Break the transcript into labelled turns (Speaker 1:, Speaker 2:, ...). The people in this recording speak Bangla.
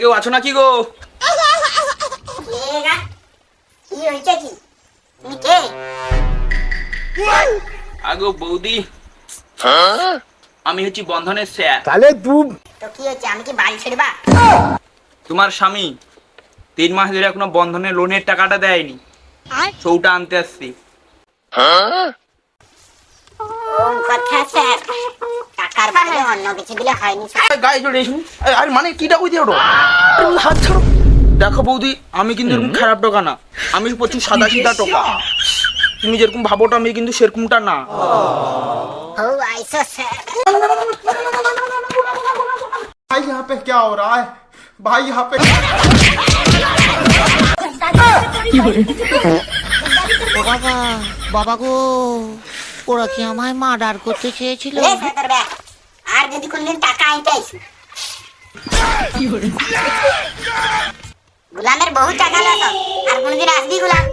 Speaker 1: কেউ আছো নাকি গো? আগো বৌদি। আমি হচ্ছি বন্ধনের স্যার।
Speaker 2: তো কি হয়েছে? আমি কি বাড়ি ছেড়বা?
Speaker 1: তোমার স্বামী তিন মাস ধরে এখনও বন্ধনের লোনের টাকাটা দেয়নি। সৌটা আনতে আসছি।
Speaker 2: ও কথা স্যার? টাকার বদলে অন্য কিছু দিলে হয়নি স্যার
Speaker 1: গায়ে জড়ে এসুন আর মানে কিটা কইতে ওটো হাত ছাড়ো দেখো বৌদি আমি কিন্তু এরকম খারাপ টোকা না আমি প্রচুর সাদা সিধা টোকা তুমি যেরকম ভাবোটা আমি কিন্তু সেরকমটা না
Speaker 2: ও আইসো স্যার
Speaker 3: भाई यहाँ पे क्या हो रहा है भाई यहाँ पे
Speaker 4: ও বাবা বাবা গো ওরা কি আমায় মার্ডার করতে চেয়েছিল
Speaker 2: যদি কোনদিন টাকা আইতে আইছি গুলামের বহু টাকা লস আর কোনদিন আসবি গুলাম?